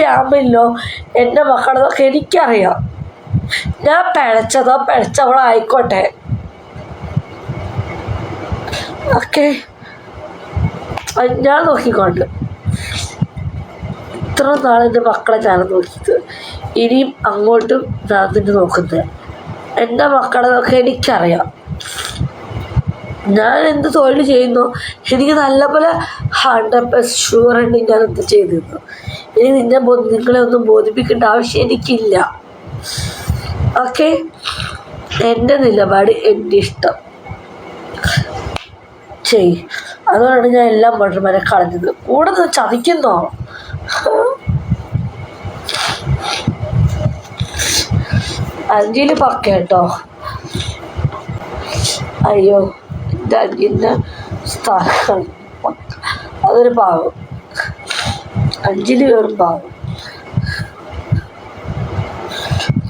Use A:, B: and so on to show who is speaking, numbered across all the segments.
A: ഫാമിലിയിലോ എന്റെ മക്കളെന്നൊക്കെ എനിക്കറിയാം. ഞാൻ പിഴച്ചതോ പിഴച്ചവളോ ആയിക്കോട്ടെ. ഓക്കെ ഞാൻ നോക്കിക്കൊണ്ട്. ഇത്ര നാൾ എന്റെ മക്കളെ ഞാൻ നോക്കിയത്. ഇനിയും അങ്ങോട്ടും ഞാൻ തന്നെ നോക്കുന്നത്. എന്റെ മക്കളെന്നൊക്കെ എനിക്കറിയാം. ഞാൻ എന്ത് തൊഴിൽ ചെയ്യുന്നു? എനിക്ക് നല്ല പോലെ ഹൺഡ്രഡ് പെർസെന്റ് ഷുവർ ഞാൻ എന്ത് ചെയ്തിരുന്നു ഇനി നിന്നെ നിങ്ങളെ ഒന്നും ബോധിപ്പിക്കേണ്ട ആവശ്യം എനിക്കില്ല. ഓക്കെ? എന്റെ നിലപാട് എന്റെ ഇഷ്ടം. ചെയ് അതുകൊണ്ടാണ് ഞാൻ എല്ലാം വളരെ കളഞ്ഞത്. കൂടെ നിന്ന് ചതിക്കുന്നോ? അഞ്ചിൽ പക്ക കേട്ടോ അയ്യോ. അഞ്ചിന്റെ സ്ഥാനം അതൊരു പാവം അഞ്ചിൽ വെറും പാവം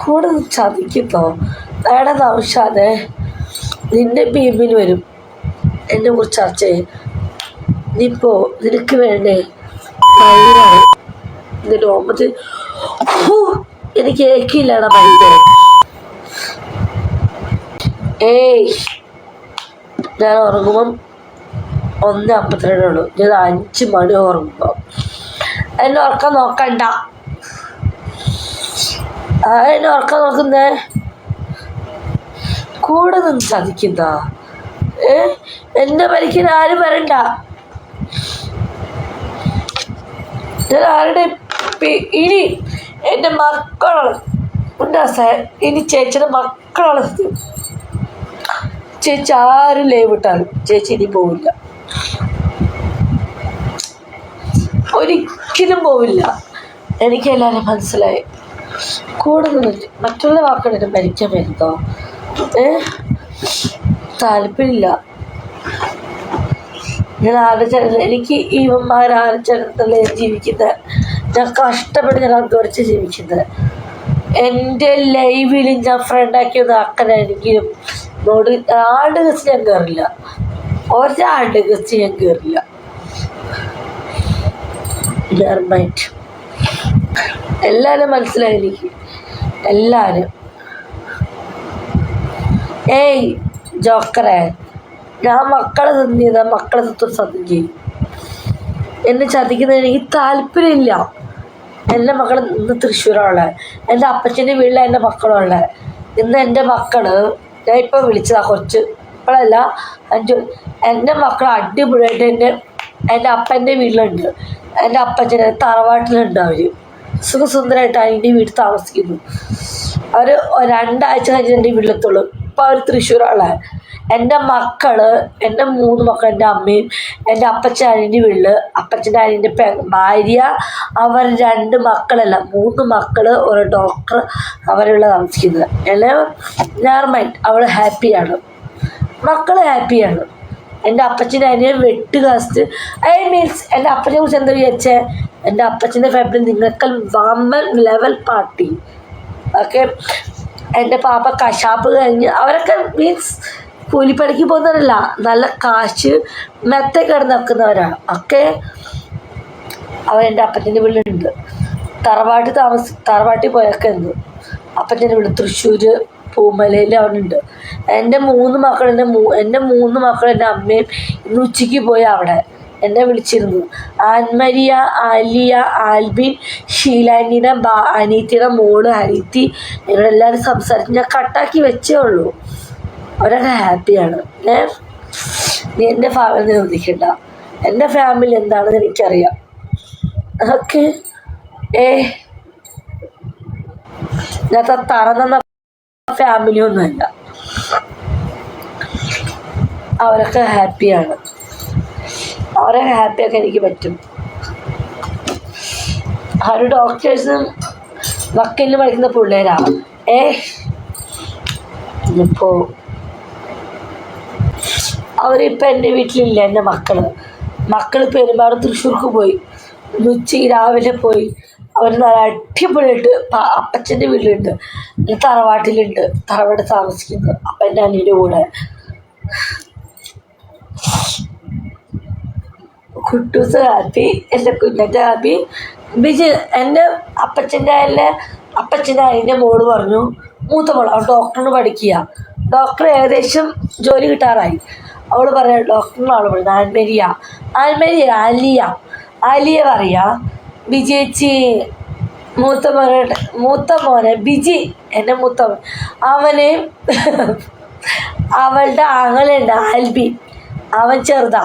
A: കൂടെ ചതിക്കുന്നോ എടാ നൗഷാദെ നിന്റെ ബീമിൽ വരും. എന്നെ കുറിച്ച് ചർച്ച ചെയ്യും. നീ പോ നിനക്ക് വേണ്ടേ? മയിലാണ് എന്നിട്ട് ഓമത്ത് ഹൂ, എനിക്ക് ഏക്കില്ലടാ മയിൽ ഏയ്. ഞാൻ ഉറങ്ങുമ്പം ഒന്ന് അമ്പത്തിരണ്ടുള്ളൂ ഞാൻ അഞ്ച് മണി ഉറങ്ങുമ്പോൾ എന്നെ ഉറക്കം നോക്കണ്ട. എന്നെ ഉറക്കം നോക്കുന്നേ. കൂടെ നിന്ന് ചതിക്കുന്ന? ഏ? എന്നെ പരിക്കാൻ ആരും വരണ്ട. ഞാൻ ആരുടെ ഇനി എന്റെ മക്കളാണ് ഉണ്ടാ സാർ ഇനി ചേച്ചിയുടെ മക്കളാണ്. ചേച്ചി ആരും ലൈവ് വിട്ടാണ് ചേച്ചി ഇനി പോവില്ല. ഒരിക്കലും പോവില്ല. എനിക്ക് എല്ലാവരും മനസ്സിലായി. കൂടെ നിന്നിട്ട് മറ്റുള്ള വാക്കുകളിട്ട് മരിക്കാൻ വരുന്നോ? ഏ? താല്പര്യമില്ല. ഞാൻ ആലോചന എനിക്ക് ഇവന്മാർ ആലോചനത്തിലെ ജീവിക്കുന്നത്? ഞാൻ കഷ്ടപ്പെട്ട് ഞാൻ അധ്വാനിച്ച് ജീവിക്കുന്നത്. എന്റെ ലൈവിൽ ഞാൻ ഫ്രണ്ടാക്കിയത് അക്കനെ അക്കനാണെങ്കിലും നോട് ആളുടെ ഗസ്റ്റ് ഞാൻ കയറില്ല ഒരാളുടെ ഗസ്റ്റ് ഞാൻ കയറില്ല മൈൻഡ് എല്ലാവരും മനസ്സിലായി എനിക്ക്. എല്ലാവരും ഏയ് ജോക്കറെ. ഞാൻ മക്കളെ തന്നിയതാ മക്കളെ തത്വം ചെയ്യും. എന്നെ ചതിക്കുന്നതിന് എനിക്ക് താല്പര്യമില്ല. എന്റെ മക്കൾ ഇന്ന് തൃശ്ശൂരാണ് എന്റെ അപ്പച്ചന്റെ വീട്ടിലെ എന്റെ മക്കളുള്ളത് ഇന്ന് എന്റെ മക്കൾ ഞാൻ ഇപ്പം വിളിച്ചതാ കൊച്ച് ഇപ്പോഴല്ല അഞ്ചു എന്റെ മക്കൾ അടിപൊളിയായിട്ട് എന്റെ എന്റെ അപ്പന്റെ വീട്ടിലുണ്ട്. എന്റെ അപ്പച്ചന്റെ തറവാട്ടിലുണ്ട് അവർ സുഖസുന്ദരമായിട്ട് അതിന്റെ വീട്ടിൽ താമസിക്കുന്നു. അവർ രണ്ടാഴ്ച കഴിഞ്ഞ് എന്റെ വീട്ടിലെത്തുള്ളൂ. ഇപ്പോൾ അവർ തൃശ്ശൂരാണ് എന്റെ മക്കൾ എന്റെ മൂന്ന് മക്കൾ എന്റെ അമ്മയും എന്റെ അപ്പച്ചൻ അനിയന്റെ വീട്ടിൽ അപ്പച്ചന്റെ അനിയന്റെ പെ ഭാര്യ അവർ രണ്ട് മക്കളല്ല മൂന്ന് മക്കൾ ഒരു ഡോക്ടർ അവരുള്ള താമസിക്കുന്നത്. ഞാൻ മൈൻഡ് അവൾ ഹാപ്പിയാണ് മക്കൾ ഹാപ്പിയാണ് എന്റെ അപ്പച്ചന്റെ അനിയൻ വെട്ട് കാസ്റ്റ്. ഐ മീൻസ് എന്റെ അപ്പച്ചനെ കുറിച്ച് എന്താ വിചാരിച്ചേ? എന്റെ അപ്പച്ചന്റെ ഫാമിലി നിങ്ങൾക്ക് വമ്പൻ ലെവൽ പാർട്ടി ഓക്കെ എന്റെ പാപ്പ കശാപ്പ് കഴിഞ്ഞ് അവരൊക്കെ മീൻസ് കൂലിപ്പണിക്ക് പോകുന്നവരല്ല. നല്ല കാശ് മെത്ത കിടന്ന് വെക്കുന്നവരാണ് ഒക്കെ അവൻ എന്റെ അപ്പത്തിന്റെ വീട്ടിലുണ്ട്. തറവാട്ട് താമസ തറവാട്ടിൽ പോയൊക്കെ ഉണ്ട്. അപ്പത്തിന്റെ വീട് തൃശ്ശൂർ പൂമലയിൽ അവനുണ്ട്. എന്റെ മൂന്ന് മക്കൾ എന്റെ മൂ എന്റെ മൂന്ന് മക്കൾ എന്റെ അമ്മയും ഇന്ന് ഉച്ചയ്ക്ക് പോയി അവിടെ. എന്നെ വിളിച്ചിരുന്നു. ആൻമരിയ ആലിയ ആൽബിൻ ഷീലാനിയുടെ ബാ അനീത്തിയുടെ മോൾ അനീത്തി ഇവരെല്ലാവരും സംസാരിച്ച് ഞാൻ കട്ടാക്കി വെച്ചേ ഉള്ളൂ. അവരൊക്കെ ഹാപ്പിയാണ്. നീ എന്റെ ഫാമിലി ചോദിക്കണ്ട എന്റെ ഫാമിലി എന്താണെന്ന് എനിക്കറിയാം. ഓക്കെ ഏ? ഞാൻ തറന്ന ഫാമിലി ഒന്നുമല്ല അവരൊക്കെ ഹാപ്പിയാണ്. അവരെ ഹാപ്പിയൊക്കെ എനിക്ക് പറ്റും. ആ ഡോക്ടേഴ്സും വക്കലിന് പഠിക്കുന്ന പിള്ളേരാണ് ഏ? ഇപ്പോ അവരിപ്പോൾ എന്റെ വീട്ടിലില്ല എന്റെ മക്കൾ മക്കൾ പെരുമാറ് തൃശ്ശൂർക്ക് പോയി. ഉച്ച രാവിലെ പോയി. അവർ നല്ല അടിപൊളിയായിട്ട് അപ്പച്ചന്റെ വീട്ടിലുണ്ട്. തറവാട്ടിലുണ്ട്. തറവാട് താമസിക്കുന്നത് അപ്പന്റെ അനിയുടെ കൂടെ. കുട്ടൂസ് ഹാപ്പി എന്റെ കുഞ്ഞന്റെ ഹാപ്പി. ബിജ് എന്റെ അപ്പച്ചന്റെ അല്ലെ അപ്പച്ചന്റെ അതിന്റെ മോൾ പറഞ്ഞു മൂത്ത മോൾ അവൾ ഡോക്ടറിന് പഠിക്കുക ഡോക്ടർ ഏകദേശം ജോലി കിട്ടാറായി. അവൾ പറയാ ഡോക്ടറിനാണ് വിളിക്കുന്നത് ആൽമേരിയ ആൽമേരിയ ആലിയ. ആലിയ പറയാ വിജയിച്ചി മൂത്ത മോനെ മൂത്ത മോനെ ബിജി എന്റെ മൂത്ത അവനെ അവളുടെ ആങ്ങളുണ്ട് ആൽബി. അവൻ ചെറുതാ.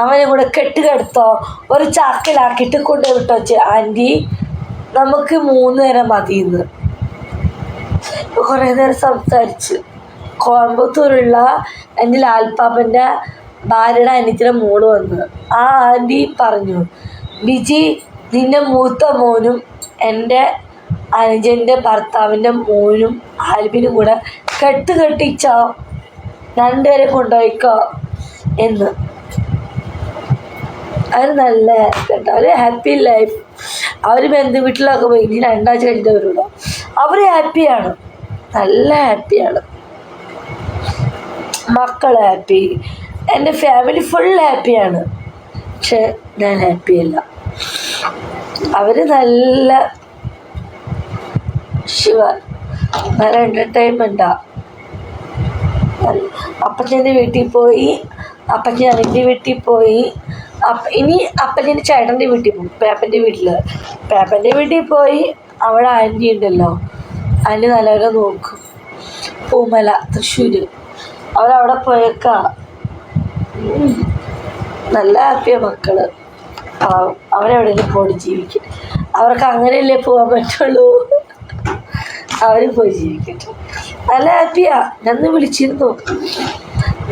A: അവനെ കൂടെ കെട്ടുകെടുത്തോ ഒരു ചാക്കിലാക്കിയിട്ട് കൊണ്ടുപോയി വിട്ടോ ചെ ആന്റി നമുക്ക് മൂന്ന് നേരം മതിയെന്ന്. കുറേ നേരം സംസാരിച്ച്. കോയമ്പത്തൂരുള്ള എന്റെ ലാൽപ്പാപ്പന്റെ ഭാര്യയുടെ അനിയത്തിന്റെ മോൾ വന്ന്. ആ ആന്റി പറഞ്ഞു ബിജി നിന്റെ മൂത്ത മോനും എന്റെ അനുജന്റെ ഭർത്താവിന്റെ മോനും ആൽബിനും കൂടെ കെട്ട് കെട്ടിച്ചോ രണ്ടുപേരെ കൊണ്ടുപോയിക്കോ എന്ന്. അവർ നല്ല കേട്ടോ അവർ ഹാപ്പി ലൈഫ്. അവർ ബന്ധു വീട്ടിലൊക്കെ പോയി ഇനി രണ്ടാഴ്ച കഴിഞ്ഞിട്ട് അവർ അവർ ഹാപ്പിയാണ് നല്ല ഹാപ്പിയാണ്. മക്കൾ ഹാപ്പി എന്റെ ഫാമിലി ഫുൾ ഹാപ്പിയാണ് പക്ഷെ ഞാൻ ഹാപ്പി അല്ല. അവർ നല്ല ശിവ. നല്ല എന്റർടൈൻമെന്റാണ് അപ്പച്ചന്റെ വീട്ടിൽ പോയി. അപ്പച്ചൻ അനിന്റെ വീട്ടിൽ പോയി. അപ്പ ഇനി അപ്പച്ചന്റെ ചേട്ടന്റെ വീട്ടിൽ പോകും. പേപ്പന്റെ വീട്ടിൽ പേപ്പന്റെ വീട്ടിൽ പോയി അവിടെ ആന്റി ഉണ്ടല്ലോ. ആന്റി നല്ലവരെ നോക്കും. പൂമല തൃശ്ശൂർ അവരവിടെ പോയേക്ക. നല്ല ഹാപ്പിയ മക്കൾ. അവരെവിടെയെങ്കിലും പോയി ജീവിക്കും. അവർക്ക് അങ്ങനെയല്ലേ പോകാൻ പറ്റുള്ളൂ? അവർ പോയി ജീവിക്കട്ടെ. നല്ല ഹാപ്പിയാ. ഞാൻ വിളിച്ചിരുന്നു.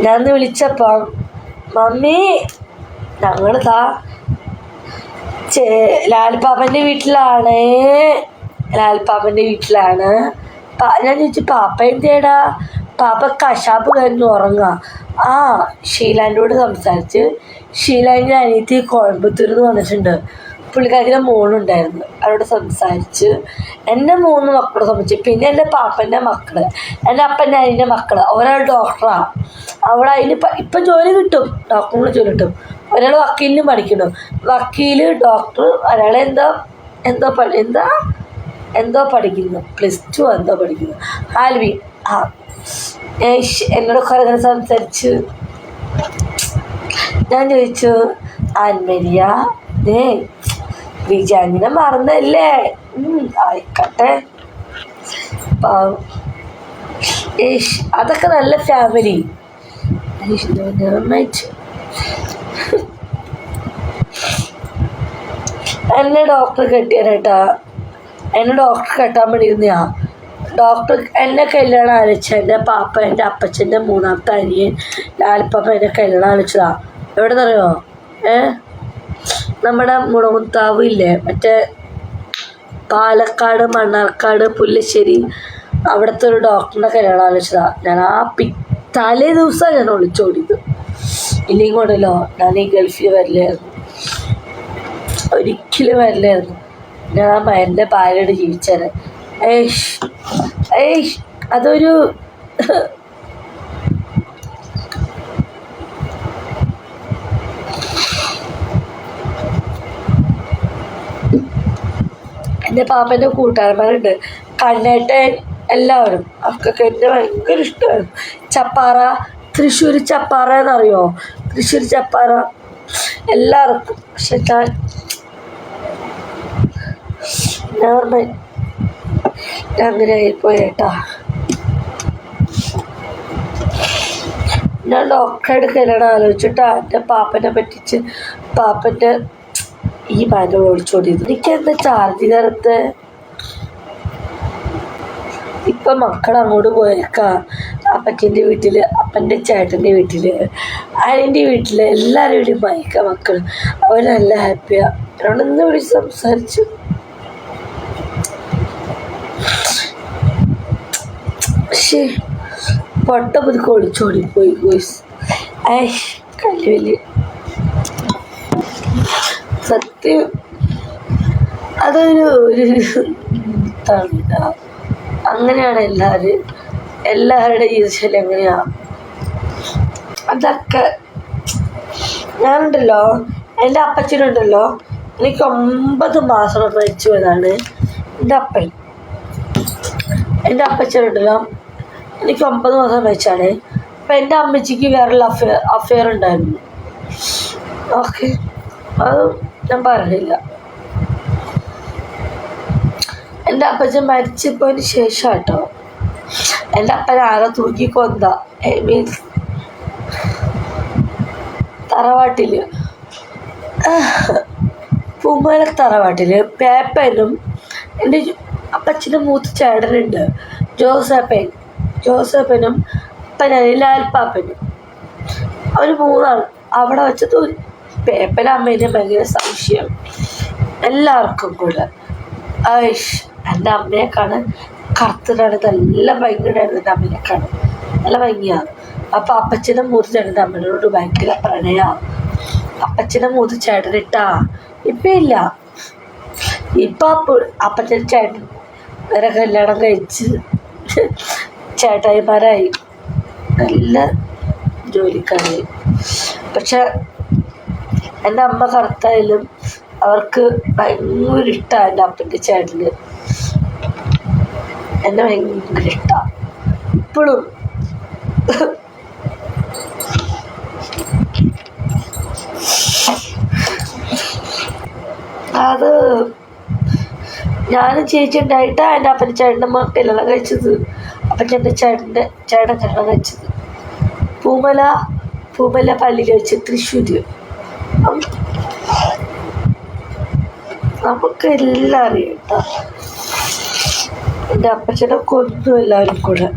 A: ഞാൻ ഇന്ന് വിളിച്ചപ്പം മമ്മി ഞങ്ങൾ താ ചേ ലാൽപ്പാപ്പന്റെ വീട്ടിലാണ്. ലാൽപ്പാപ്പന്റെ വീട്ടിലാണ്. ഞാൻ ചോദിച്ചു പാപ്പ എന്തേടാ പാപ്പ കശാപ്പ് കഴിഞ്ഞ് ഉറങ്ങുക ആ ഷീലാന്റോട് സംസാരിച്ച് ഷീലാന്റെ അനിയത്തി കോയമ്പത്തൂരിൽ നിന്ന് വന്നിട്ടുണ്ട്. പുള്ളിക്കാരിയുടെ മോളുണ്ടായിരുന്നു. അവരോട് സംസാരിച്ച് എന്റെ മൂന്ന് മക്കളെ സംബന്ധിച്ച് പിന്നെ എന്റെ പാപ്പന്റെ മക്കൾ എന്റെ അപ്പന്റെ അനിയന്റെ മക്കൾ. ഒരാൾ ഡോക്ടറാണ് അവിടെ അതിന് ഇപ്പം ജോലി കിട്ടും. ഡോക്ടറിന് ജോലി കിട്ടും. ഒരാൾ വക്കീലിനും പഠിക്കുന്നു. വക്കീൽ ഡോക്ടർ ഒരാളെ എന്താ എന്തോ പഠി എന്താ? എന്തോ പഠിക്കുന്നു. പ്ലസ് ടു എന്തോ പഠിക്കുന്നു. ആൽവി ആ. എന്നോട് കുറേ നേരം സംസാരിച്ചു. ഞാൻ ചോദിച്ചു ആൻമരിയ ദേ വിജാനിനെ മറന്നല്ലേ? ആയിക്കട്ടെ. ഏഷ് അതൊക്കെ നല്ല ഫാമിലി എന്നെ ഡോക്ടർ കെട്ടിയാനേട്ടാ എന്നെ ഡോക്ടർ കെട്ടാൻ വേണ്ടിയിരുന്നയാ. ഡോക്ടർ എന്നെ കല്യാണം അയച്ച എന്റെ പാപ്പ എന്റെ അപ്പച്ചന്റെ മൂന്നാമത്തെ അനിയൻ ലാലിപ്പാപ്പ എന്നെ കല്യാണം അയച്ചതാ. എവിടെ നിന്നറിയോ ഏ? നമ്മുടെ മുളകുത്താവ് ഇല്ലേ? മറ്റേ പാലക്കാട് മണ്ണാർക്കാട് പുല്ലശ്ശേരി അവിടുത്തെ ഒരു ഡോക്ടറിനെ കല്യാണം ആലോചിച്ചതാ ഞാൻ ആ പി തലേ ദിവസമാണ് ഞാൻ ഒളിച്ചോടിയത് ഇല്ലെങ്കിൽ കൊണ്ടല്ലോ ഞാൻ ഈ ഗൾഫിൽ വരില്ലായിരുന്നു. ഒരിക്കലും വരില്ലായിരുന്നു. ഞാൻ ആ എന്റെ ഭാര്യയോട് ജീവിച്ചത് ഏഷ് ഏഷ് അതൊരു എന്റെ പാപ്പന്റെ കൂട്ടുകാരന്മാരുണ്ട്. കണ്ണേട്ടൻ എല്ലാവരും. അവർക്കൊക്കെ എന്റെ ഭയങ്കര ഇഷ്ടമായിരുന്നു ചപ്പാറ തൃശ്ശൂർ ചപ്പാറ എന്നറിയോ? തൃശ്ശൂർ ചപ്പാറ. എല്ലാവർക്കും. പക്ഷെ ഞാൻ ഞാൻ അങ്ങനെ ആയിപ്പോയേട്ടാ ഞാൻ ഡോക്ടറെ എടുക്കലാണ് ആലോചിച്ചിട്ടാ എന്റെ പാപ്പനെ പറ്റിച്ച് പാപ്പന്റെ ഈ പാന്റെ ഒളിച്ചോടിയത് എനിക്ക് എന്താ ചാർജ് കറുത്ത്? ഇപ്പം മക്കൾ അങ്ങോട്ട് പോയേക്കാം. അപ്പച്ചന്റെ വീട്ടിൽ അപ്പന്റെ ചേട്ടന്റെ വീട്ടിൽ അതിന്റെ വീട്ടിൽ എല്ലാവരും വീട്ടിൽ പോയേക്കാം മക്കൾ അവർ നല്ല ഹാപ്പിയാണ് അവരോട് ഇന്ന് വിളിച്ച് സംസാരിച്ചു പക്ഷേ പൊട്ട പുതുക്കെ ഒളിച്ചോടിപ്പോയി ഗോയ്സ് ഏഷ് കല്ലുവൽ സത്യം അതൊരു ഒരു തണ്ട അങ്ങനെയാണ് എല്ലാവരും എല്ലാവരുടെ ജീവിതശൈലി എങ്ങനെയാ അതൊക്കെ ഞാനുണ്ടല്ലോ എന്റെ അപ്പച്ചനുണ്ടല്ലോ എനിക്ക് ഒമ്പത് മാസം മരിച്ചു പോയതാണ്. എന്റെ അപ്പൻ എന്റെ അപ്പച്ചനുണ്ടല്ലോ എനിക്ക് ഒമ്പത് മാസം വെച്ചാണ് അപ്പം എന്റെ അമ്മച്ചിക്ക് വേറൊരു അഫെയർ അഫെയർ ഉണ്ടായിരുന്നു. ഓക്കെ. അത് ഞാൻ പറയില്ല എന്റെ അപ്പച്ചൻ മരിച്ചപ്പോയതിന് ശേഷം കേട്ടോ എന്റെ അപ്പൻ ആകെ തൂക്കി കൊന്ത മീൻ തറവാട്ടിൽ പൂമല തറവാട്ടിൽ പേപ്പനും എന്റെ അപ്പച്ചന്റെ മൂത്ത ചേട്ടനുണ്ട്. ജോസപ്പൻ ജോസപ്പനും അപ്പനാണ് ലാൽപ്പാപ്പനും അവർ മൂന്നാണ് അവിടെ വെച്ച് തോന്നി പേപ്പന അമ്മേനെ ഭയങ്കര സംശയം. എല്ലാവർക്കും കൂടെ. ഐഷ് എന്റെ അമ്മയെ കാണാൻ കറുത്തിട്ടാണ് നല്ല ഭയങ്കരമായിരുന്നു എന്റെ അമ്മേനെ കാണാൻ നല്ല ഭംഗിയാണ്. അപ്പം അപ്പച്ചനെ മുറിച്ചാണ് എന്റെ അമ്മയോട് ഭയങ്കര പ്രണയമാണ് അപ്പച്ചനെ മൂത്ത ചേട്ടനിട്ടാ ഇപ്പം ഇല്ല. ഇപ്പം അപ്പ അപ്പച്ചൻ ചേട്ടൻ വരെ കല്യാണം കഴിച്ച് ചേട്ടായിമാരായി. നല്ല ജോലിക്കാരായി പക്ഷെ എന്റെ അമ്മ കറുത്തായാലും അവർക്ക് ഭയങ്കര ഇഷ്ടമാണ് എന്റെ അപ്പന്റെ ചേട്ടന് എന്നെ ഭയങ്കര ഇഷ്ടമാണ് ഇപ്പോഴും അത് ഞാനും ചേച്ചി ഉണ്ടായിട്ട് എന്റെ അപ്പന്റെ ചേട്ടന്റെ അമ്മ കല്യാണം കഴിച്ചത്. അപ്പന്റെ ചേട്ടന്റെ ചേട്ടൻ കല്യാണം കഴിച്ചത്. പൂമല പൂമല പള്ളി കഴിച്ച് തൃശ്ശൂർ നമുക്ക് എല്ലാം അറിയാം കേട്ടോ എന്റെ അപ്പച്ചനെ കൊന്നു എല്ലാവരും കൂടെ